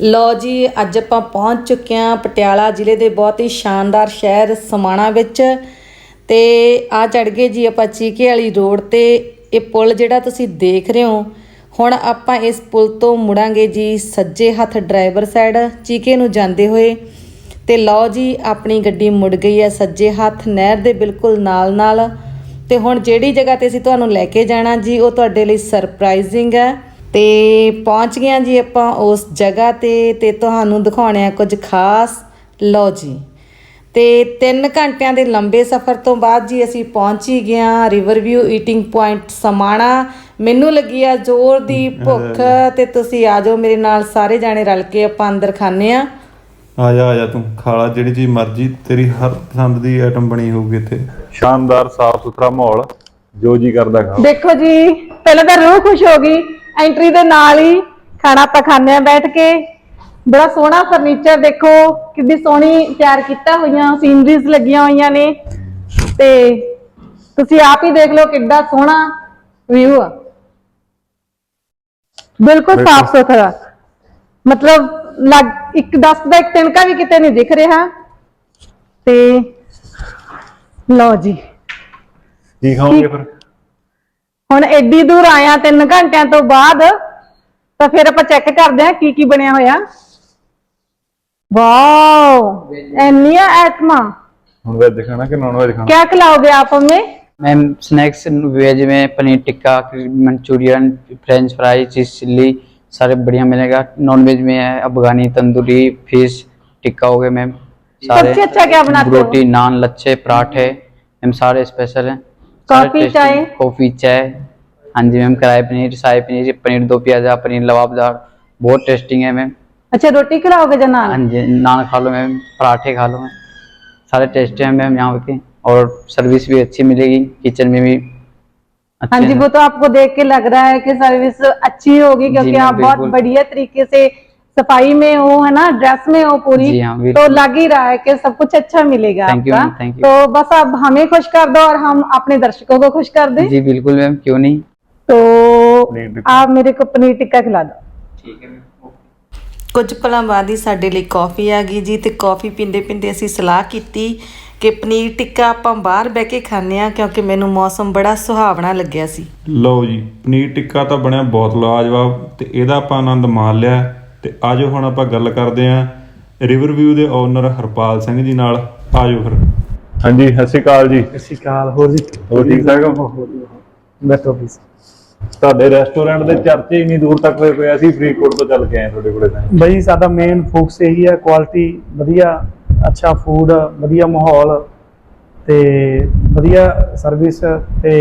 ਲੋ ਜੀ, ਅੱਜ ਆਪਾਂ ਪਹੁੰਚ ਚੁੱਕੇ ਹਾਂ ਪਟਿਆਲਾ ਜ਼ਿਲ੍ਹੇ ਦੇ ਬਹੁਤ ਹੀ ਸ਼ਾਨਦਾਰ ਸ਼ਹਿਰ ਸਮਾਣਾ ਵਿੱਚ। ਤੇ ਆ ਚੜ ਗਏ ਜੀ ਆਪਾਂ ਚੀਕੇ ਵਾਲੀ ਰੋਡ ਤੇ। ਇਹ ਪੁਲ ਜਿਹੜਾ ਤੁਸੀਂ ਦੇਖ ਰਹੇ ਹੋ, ਹੁਣ ਆਪਾਂ ਇਸ ਪੁਲ ਤੋਂ ਮੁੜਾਂਗੇ ਜੀ ਸੱਜੇ ਹੱਥ ਡਰਾਈਵਰ ਸਾਈਡ ਚੀਕੇ ਨੂੰ ਜਾਂਦੇ ਹੋਏ। ਤੇ ਲਓ ਜੀ, ਆਪਣੀ ਗੱਡੀ ਮੁੜ ਗਈ ਹੈ ਸੱਜੇ ਹੱਥ, ਨਹਿਰ ਦੇ ਬਿਲਕੁਲ ਨਾਲ ਨਾਲ ਤੇ ਹੁਣ ਜਿਹੜੀ ਜਗ੍ਹਾ ਤੇ ਅਸੀਂ ਤੁਹਾਨੂੰ ਲੈ ਕੇ ਜਾਣਾ ਜੀ, ਉਹ ਤੁਹਾਡੇ ਲਈ ਸਰਪ੍ਰਾਈਜ਼ਿੰਗ ਹੈ। ਤੇ ਪਹੁੰਚ ਗਏ ਜੀ ਆਪਾਂ ਉਸ ਜਗ੍ਹਾ ਤੇ ਤੇ ਤੁਹਾਨੂੰ ਦਿਖਾਉਣੇ ਆ ਕੁਝ ਖਾਸ। ਲਓ ਜੀ। ਤੇ 3 ਘੰਟਿਆਂ ਦੇ ਲੰਬੇ ਸਫ਼ਰ ਤੋਂ ਬਾਅਦ ਜੀ ਅਸੀਂ ਪਹੁੰਚ ਹੀ ਗਏ river view eating point Samana. ਮੈਨੂੰ ਲੱਗੀ ਆ ਜ਼ੋਰ ਦੀ ਭੁੱਖ ਤੇ ਤੁਸੀਂ ਆ ਜਾਓ ਮੇਰੇ ਨਾਲ ਸਾਰੇ ਜਾਣੇ ਰਲ ਕੇ ਆਪਾਂ ਅੰਦਰ ਖਾਣੇ ਆ ਆ ਜਾ ਆ ਜਾ ਤੂੰ ਖਾਲਾ ਜਿਹੜੀ ਚੀਜ਼ ਮਰਜ਼ੀ ਤੇਰੀ ਹਰ ਪਸੰਦ ਦੀ ਆਈਟਮ ਬਣੀ ਹੋਊਗੀ ਇੱਥੇ। ਸ਼ਾਨਦਾਰ ਸਾਫ਼ ਸੁਥਰਾ ਮਾਹੌਲ ਜੋ ਜੀ ਕਰਦਾ ਖਾ ਦੇਖੋ ਜੀ ਪਹਿਲਾਂ ਤਾਂ ਰੂਹ ਖੁਸ਼ ਹੋ ਗਈ ਐਂਟਰੀ ਦੇ ਨਾਲ ਹੀ ਖਾਣਾ ਆਪਾਂ ਖਾਂਦੇ ਆ ਬੈਠ ਕੇ। ਬੜਾ ਸੋਹਣਾ ਫਰਨੀਚਰ ਦੇਖੋ ਕਿੰਨੀ ਸੋਹਣੀ ਤਿਆਰ ਕੀਤਾ ਹੋਈਆਂ ਸੀਨਰੀਜ਼ ਲੱਗੀਆਂ ਹੋਈਆਂ ਨੇ। ਤੇ ਤੁਸੀਂ ਆਪ ਹੀ ਦੇਖ ਲਓ ਕਿੱਡਾ ਸੋਹਣਾ ਵਿਊ ਆ। ਬਿਲਕੁਲ ਸਾਫ਼ ਸੁਥਰਾ। ਮਤਲਬ ਲੱਗ ਇੱਕ ਦਸ ਦਾ ਇੱਕ ਤਿਨਕਾ ਵੀ ਕਿਤੇ ਨਹੀਂ ਦਿਖ ਰਿਹਾ। ਤੇ ਲਓ ਜੀ। ਕੀ ਖਾਓਗੇ ਫਿਰ? ਹੁਣ ਐਡੀ ਦੂਰ ਆਇਆ 3 ਘੰਟਿਆਂ ਤੋਂ ਬਾਅਦ ਤਾਂ ਫਿਰ ਆਪਾਂ ਚੈੱਕ ਕਰਦੇ ਹਾਂ ਕੀ ਕੀ ਬਣਿਆ ਹੋਇਆ ਵਾਓ ਇੰਨੀਆਂ ਆਈਟਮਾਂ ਹੁਣ ਵੈਜ ਖਾਣਾ ਕਿ ਨੌਨ ਵੈਜ ਖਾਣਾ क्या खिलाओगे आप हमें मैम स्नैक्स वेज में paneer tikka Manchurian french fry cheese chilli सारे बढ़िया मिलेगा नॉन वेज में है अफगानी तंदूरी फिश टिक्का हो गए मैम सबसे अच्छा क्या बनाते हो? रोटी नान लच्छे पराठे मैम सारे स्पेशल हैं कॉफ़ी, चाय? कॉफ़ी चाय। हाँ जी मैम कढ़ाई पनीर शाही पनीर पनीर दो प्याजा पनीर लवाबदार बहुत टेस्टिंग है मैम। अच्छा रोटी खिलाओगे जो नान हाँ जी नान खा लो मैम पराठे खा लो मैम। सारे टेस्ट हैं मैम यहाँ के और सर्विस भी अच्छी मिलेगी किचन में भी हाँ जी वो तो आपको देख के लग रहा है कि सर्विस अच्छी होगी क्योंकि आप बहुत बढ़िया तरीके से सफाई में हो है ना ड्रेस में हो पूरी जी हाँ, तो बिल्कुल। लग ही रहा है कि सब कुछ अच्छा मिलेगा Thank you, आपका मैम, thank you। तो बस अब हमें खुश कर दो और हम अपने दर्शकों को खुश कर दें जी बिल्कुल मैम क्यों नहीं तो पनीर टिक्का। आप मेरे को पनीर टिक्का खिला दो ठीक है मैम ਕੁਝ ਪਲਾਂ ਬਾਅਦ ਹੀ ਸਾਡੇ ਲਈ ਕਾਫੀ ਆ ਗਈ ਜੀ ਤੇ ਕਾਫੀ ਪੀਂਦੇ ਪੀਂਦੇ ਅਸੀਂ ਸਲਾਹ ਕੀਤੀ ਕਿ ਪਨੀਰ ਟਿੱਕਾ ਆਪਾਂ ਬਾਹਰ ਬਹਿ ਕੇ ਖਾਂਦੇ ਆ ਕਿਉਂਕਿ ਮੈਨੂੰ ਮੌਸਮ ਬੜਾ ਸੁਹਾਵਣਾ ਲੱਗਿਆ ਸੀ ਲਓ ਜੀ ਪਨੀਰ ਟਿੱਕਾ ਤਾਂ ਬਣਿਆ ਬਹੁਤ ਲਾਜਵਾਬ ਤੇ ਇਹਦਾ ਆਪਾਂ ਆਨੰਦ ਮਾਣ ਲਿਆ ਤੇ ਆਜੋ ਹੁਣ ਆਪਾਂ ਗੱਲ ਕਰਦੇ ਆਂ ਰਿਵਰ ਵਿਊ ਦੇ ਓਨਰ ਹਰਪਾਲ ਸਿੰਘ ਜੀ ਨਾਲ। ਆਜੋ ਫਿਰ। ਹਾਂਜੀ ਸਤਿ ਸ਼੍ਰੀ ਅਕਾਲ ਜੀ। ਸਤਿ ਸ਼੍ਰੀ ਅਕਾਲ ਹੋਰ ਜੀ? ਹੋਰ ਠੀਕ ਠਾਕ ਹੋ? ਬੈਠੋ ਪਲੀਜ਼ ਤੁਹਾਡੇ ਰੈਸਟੋਰੈਂਟ ਦੇ ਚਰਚੇ ਇੰਨੀ ਦੂਰ ਤੱਕ ਹੋਏ ਪਏ ਆ, ਅਸੀਂ ਫਰੀਦਕੋਟ ਤੋਂ ਚੱਲ ਕੇ ਆਏ ਤੁਹਾਡੇ ਕੋਲੇ ਤਾਂ। ਬਈ ਸਾਡਾ ਮੇਨ ਫੋਕਸ ਇਹੀ ਹੈ ਕੁਆਲਿਟੀ ਵਧੀਆ ਅੱਛਾ ਫੂਡ ਵਧੀਆ ਮਾਹੌਲ ਤੇ ਵਧੀਆ ਸਰਵਿਸ ਤੇ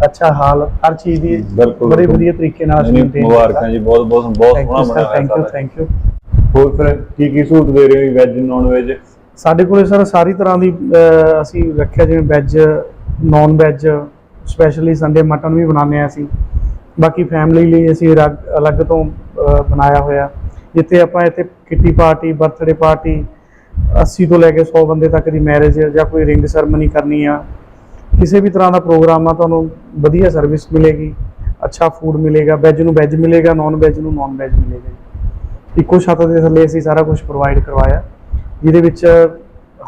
ਅੱਛਾ ਹਾਲ ਹਰ ਚੀਜ਼ ਦੀ ਬਿਲਕੁਲ, ਬੜੇ। ਵਧੀਆ ਤਰੀਕੇ ਨਾਲ ਨਹੀਂ, ਨਹੀਂ, ਮੁਬਾਰਕਾਂ ਜੀ ਬਹੁਤ ਬਹੁਤ ਬਹੁਤ ਸੋਹਣਾ ਬਣਿਆ ਹੋਇਆ ਥੈਂਕ ਯੂ। ਥੈਂਕ ਯੂ ਹੋਰ ਫਿਰ ਕੀ ਕੀ ਸਹੂਲਤ ਦੇ ਰਹੇ ਹੋ ਵੈਜ ਨਾਨ ਵੈਜ ਸਾਡੇ ਕੋਲੇ ਸਰ ਸਾਰੀ ਤਰ੍ਹਾਂ ਦੀ ਅਸੀਂ ਰੱਖਿਆ ਜਿਵੇਂ veg non veg specially Sunday mutton ਵੀ ਬਣਾਉਂਦੇ ਆ ਅਸੀਂ। ਬਾਕੀ ਫੈਮਿਲੀ ਲਈ ਅਸੀਂ ਅਲੱਗ- ਤੋਂ ਬਣਾਇਆ ਹੋਇਆ। ਜਿੱਥੇ ਆਪਾਂ ਇੱਥੇ ਕਿੱਟੀ ਪਾਰਟੀ ਬਰਥਡੇ ਪਾਰਟੀ 80 ਤੋਂ ਲੈ ਕੇ 100 ਬੰਦੇ ਤੱਕ ਦੀ ਮੈਰਿਜ ਜਾਂ ਕੋਈ ਰਿੰਗ ਸੈਰਮਨੀ ਕਰਨੀ ਆ ਕਿਸੇ ਵੀ ਤਰ੍ਹਾਂ ਦਾ ਪ੍ਰੋਗਰਾਮ ਆ ਤੁਹਾਨੂੰ ਵਧੀਆ ਸਰਵਿਸ ਮਿਲੇਗੀ ਅੱਛਾ ਫੂਡ ਮਿਲੇਗਾ ਵੈਜ ਨੂੰ ਵੈਜ ਮਿਲੇਗਾ ਨਾਨ ਵੈਜ ਨੂੰ ਨਾਨ ਵੈਜ ਮਿਲੇਗਾ। ਇੱਕੋ ਛੱਤ ਦੇ ਥੱਲੇ ਅਸੀਂ ਸਾਰਾ ਕੁਝ ਪ੍ਰੋਵਾਈਡ ਕਰਵਾਇਆ ਜਿਹਦੇ ਵਿੱਚ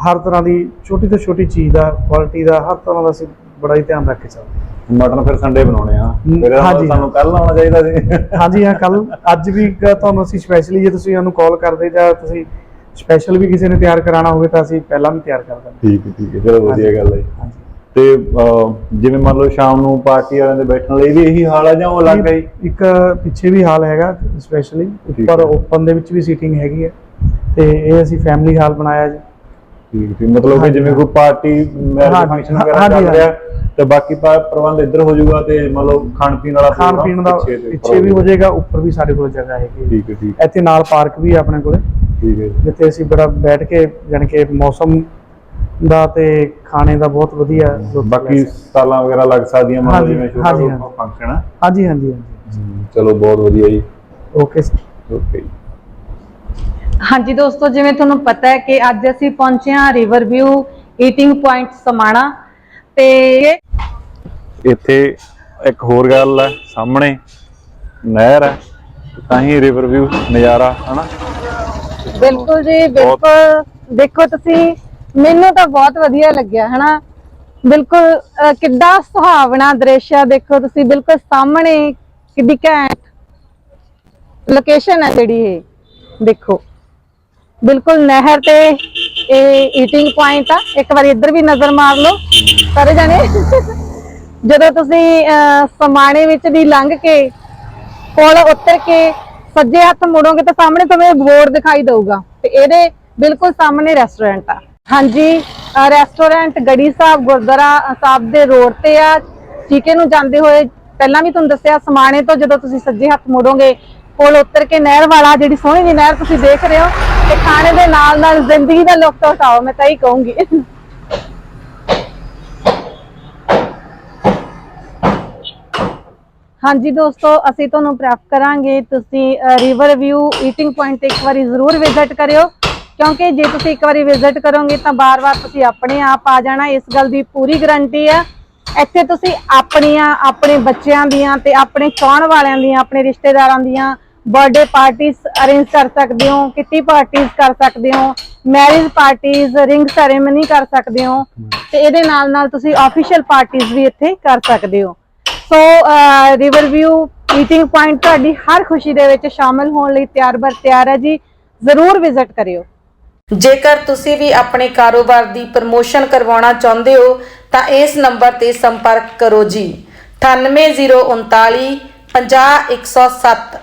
ਹਰ ਤਰ੍ਹਾਂ ਦੀ ਛੋਟੀ ਤੋਂ ਛੋਟੀ ਚੀਜ਼ ਦਾ ਕੁਆਲਿਟੀ ਦਾ ਹਰ ਤਰ੍ਹਾਂ ਦਾ ਅਸੀਂ ਬੜਾ ਹੀ ਧਿਆਨ ਰੱਖ ਕੇ ਚੱਲਦੇ ਹਾਂ। ਮਟਨ ਫਿਰ ਸੰਡੇ ਬਣਾਉਣੇ ਆ। ਫਿਰ ਸਾਨੂੰ ਕੱਲ ਆਉਣਾ ਚਾਹੀਦਾ ਸੀ। ਹਾਂਜੀ ਹਾਂ ਕੱਲ ਅੱਜ ਵੀ ਤੁਹਾਨੂੰ ਅਸੀਂ ਸਪੈਸ਼ਲੀ ਜੇ ਤੁਸੀਂ ਸਾਨੂੰ ਕਾਲ ਕਰਦੇ ਜਾਂ ਤੁਸੀਂ ਸਪੈਸ਼ਲ ਵੀ ਕਿਸੇ ਨੇ ਤਿਆਰ ਕਰਾਉਣਾ ਹੋਵੇ ਤਾਂ ਅਸੀਂ ਪਹਿਲਾਂ ਵੀ ਤਿਆਰ ਕਰ ਦਿੰਦੇ ਠੀਕ ਹੈ ਠੀਕ ਹੈ। ਚਲੋ ਵਧੀਆ ਗੱਲ। ਹਾਂ ਹਾਂਜੀ। ਤੇ ਜਿਵੇਂ ਮੰਨ ਲਓ ਸ਼ਾਮ ਨੂੰ ਪਾਰਟੀ ਵਾਲਿਆਂ ਦੇ ਬੈਠਣ ਲਈ ਵੀ ਇਹੀ ਹਾਲ ਆ ਜਾਂ ਉਹ ਅਲੱਗ ਹੈ? ਇੱਕ ਪਿੱਛੇ ਵੀ ਹਾਲ ਹੈਗਾ ਸਪੈਸ਼ਲੀ ਉੱਪਰ। ਓਪਨ ਦੇ ਵਿੱਚ ਵੀ ਸੀਟਿੰਗ ਹੈਗੀ ਹੈ ਤੇ ਇਹ ਅਸੀਂ ਫੈਮਿਲੀ ਹਾਲ ਬਣਾਇਆ ਜੀ ਠੀਕ ਠੀਕ ਮਤਲਬ ਕਿ। ਜਿਵੇਂ ਕੋਈ ਪਾਰਟੀ ਮੈਰਿਜ ਫੰਕਸ਼ਨ ਵਗੈਰਾ ਚੱਲ। ਰਿਹਾ ਤੇ ਬਾਕੀ ਪ੍ਰਬੰਧ ਇੱਧਰ ਹੋ ਜਾਊਗਾ ਤੇ ਮੰਨ ਲਓ ਖਾਣ ਪੀਣ ਵਾਲਾ ਖਾਣ ਪੀਣ ਦਾ ਪਿੱਛੇ ਵੀ ਹੋ ਜਾਏਗਾ ਉੱਪਰ ਵੀ ਸਾਡੇ ਕੋਲ ਜਗ੍ਹਾ ਹੈਗੀ। ਠੀਕ ਹੈ ਠੀਕ ਇੱਥੇ ਨਾਲ ਪਾਰਕ ਵੀ ਹੈ ਆਪਣੇ ਕੋਲੇ ਠੀਕ ਹੈ। ਜਿੱਥੇ ਅਸੀਂ ਬੜਾ ਬੈਠ ਕੇ ਕਿ ਮੌਸਮ ਦਾ ਤੇ ਖਾਣੇ ਦਾ ਬਹੁਤ ਵਧੀਆ ਬਾਕੀ ਲੈ ਸਕਦੇ। ਸਟਾਲਾਂ ਵਗੈਰਾ ਲੱਗ ਸਕਦੀਆਂ ਹਾਂਜੀ, ਜਿਵੇਂ ਛੋਟਾ ਹਾਂਜੀ। ਫੰਕਸ਼ਨ ਆ। ਹਾਂਜੀ ਹਾਂਜੀ ਹਾਂਜੀ। ਚਲੋ ਬਹੁਤ ਵਧੀਆ ਜੀ। ਓਕੇ ਜੀ ਹਾਂਜੀ ਦੋਸਤੋ ਜਿਵੇਂ ਤੁਹਾਨੂੰ ਪਤਾ ਹੈ ਕਿ ਅੱਜ ਅਸੀਂ ਪਹੁੰਚੇ ਹਾਂ river view eating point Samana ਤੇ ਇੱਥੇ ਇੱਕ ਹੋਰ ਗੱਲ ਹੈ ਸਾਹਮਣੇ ਨਹਿਰ ਹੈ ਤਾਂ ਹੀ ਰਿਵਰ ਵਿਊ ਨਜ਼ਾਰਾ ਹਨਾ? ਬਿਲਕੁਲ ਜੀ ਬਿਲਕੁਲ। ਦੇਖੋ ਤੁਸੀਂ ਮੈਨੂੰ ਤਾਂ ਬਹੁਤ ਵਧੀਆ ਲੱਗਿਆ ਹਨਾ? ਬਿਲਕੁਲ ਕਿੱਡਾ ਸੁਹਾਵਣਾ ਦ੍ਰਿਸ਼ ਆ ਦੇਖੋ ਤੁਸੀਂ ਬਿਲਕੁਲ ਸਾਹਮਣੇ ਕਿੱਡੀ ਘੈਂਟ ਲੋਕੇਸ਼ਨ ਹੈ ਜਿਹੜੀ ਇਹ ਦੇਖੋ। ਬਿਲਕੁਲ ਨਹਿਰ ਤੇ ਇਹ ਈਟਿੰਗ ਪੁਆਇੰਟ ਆ। ਇੱਕ ਵਾਰੀ ਇੱਧਰ ਵੀ ਨਜ਼ਰ ਮਾਰ ਲਓ ਸਾਰੇ ਜਾਣੇ। ਜਦੋਂ ਤੁਸੀਂ ਅਹ, ਸਮਾਣੇ ਵਿੱਚ ਦੀ ਲੰਘ ਕੇ ਕੋਲ ਉੱਤਰ ਕੇ ਸੱਜੇ ਹੱਥ ਮੁੜੋਗੇ ਤਾਂ ਸਾਹਮਣੇ ਤੁਹਾਨੂੰ ਬੋਰਡ ਦਿਖਾਈ ਦਊਗਾ। ਤੇ ਇਹਦੇ ਬਿਲਕੁਲ ਸਾਹਮਣੇ ਰੈਸਟੋਰੈਂਟ ਆ। ਹਾਂਜੀ ਰੈਸਟੋਰੈਂਟ ਗੜੀ ਸਾਹਿਬ, ਗੁਰਦੁਆਰਾ ਸਾਹਿਬ ਦੇ ਰੋਡ ਤੇ ਆ। ਚੀਕੇ ਨੂੰ ਜਾਂਦੇ ਹੋਏ ਪਹਿਲਾਂ ਵੀ ਤੁਹਾਨੂੰ ਦੱਸਿਆ, ਸਮਾਣੇ ਤੋਂ ਜਦੋਂ ਤੁਸੀਂ ਸੱਜੇ ਹੱਥ ਮੁੜੋਗੇ ਪੁਲ ਉੱਤਰ ਕੇ ਨਹਿਰ ਵਾਲਾ, ਜਿਹੜੀ ਸੋਹਣੀ ਜਿਹੀ ਨਹਿਰ ਤੁਸੀਂ ਦੇਖ ਰਹੇ ਹੋ, ਤੇ ਖਾਣੇ ਦੇ ਨਾਲ ਨਾਲ ਜ਼ਿੰਦਗੀ ਦਾ ਲੁਤਫ ਉਠਾਓ ਮੈਂ ਤਾਂ ਹੀ ਕਹੂੰਗੀ। ਹਾਂਜੀ ਦੋਸਤੋ, ਅਸੀਂ ਤੁਹਾਨੂੰ ਪ੍ਰੈਫਰ ਕਰਾਂਗੇ, ਤੁਸੀਂ ਰਿਵਰ ਵਿਊ ਈਟਿੰਗ ਪੁਆਇੰਟ ਤੇ ਇੱਕ ਵਾਰੀ ਜ਼ਰੂਰ ਵਿਜ਼ਿਟ ਕਰਿਓ। ਕਿਉਂਕਿ ਜੇ ਤੁਸੀਂ ਇੱਕ ਵਾਰੀ ਵਿਜ਼ਿਟ ਕਰੋਗੇ ਤਾਂ ਬਾਰ-ਬਾਰ ਤੁਸੀਂ ਆਪਣੇ ਆਪ ਆ ਜਾਣਾ, ਇਸ ਗੱਲ ਦੀ ਪੂਰੀ ਗਾਰੰਟੀ ਹੈ। ਇੱਥੇ ਤੁਸੀਂ ਆਪਣੀਆਂ, ਆਪਣੇ ਬੱਚਿਆਂ ਦੀਆਂ ਤੇ ਆਪਣੇ ਚਾਹਣ ਵਾਲਿਆਂ ਦੀਆਂ, ਆਪਣੇ ਰਿਸ਼ਤੇਦਾਰਾਂ ਦੀਆਂ ਬਰਥਡੇ ਪਾਰਟੀਆਂ ਅਰੇਂਜ ਕਰ ਸਕਦੇ ਹੋ ਕਿੱਟੀ ਪਾਰਟੀਆਂ ਕਰ ਸਕਦੇ ਹੋ ਮੈਰਿਜ ਪਾਰਟੀਆਂ ਰਿੰਗ ਸੈਰੇਮਨੀ ਕਰ ਸਕਦੇ ਹੋ ਤੇ ਇਹਦੇ ਨਾਲ ਨਾਲ ਤੁਸੀਂ ਆਫੀਸ਼ੀਅਲ ਪਾਰਟੀਆਂ ਵੀ ਇੱਥੇ ਕਰ ਸਕਦੇ ਹੋ। So river view eating point ਤੁਹਾਡੀ ਹਰ ਖੁਸ਼ੀ ਦੇ ਵਿੱਚ ਸ਼ਾਮਲ ਹੋਣ ਲਈ ਤਿਆਰ ਬਰ ਤਿਆਰ ਹੈ ਜੀ। ਜ਼ਰੂਰ ਵਿਜ਼ਿਟ ਕਰਿਓ। ਜੇਕਰ ਤੁਸੀਂ ਵੀ ਆਪਣੇ ਕਾਰੋਬਾਰ ਦੀ ਪ੍ਰਮੋਸ਼ਨ ਕਰਵਾਉਣਾ ਚਾਹੁੰਦੇ ਹੋ, ਤਾਂ ਇਸ ਨੰਬਰ ਤੇ ਸੰਪਰਕ ਕਰੋ ਜੀ। 98039 50107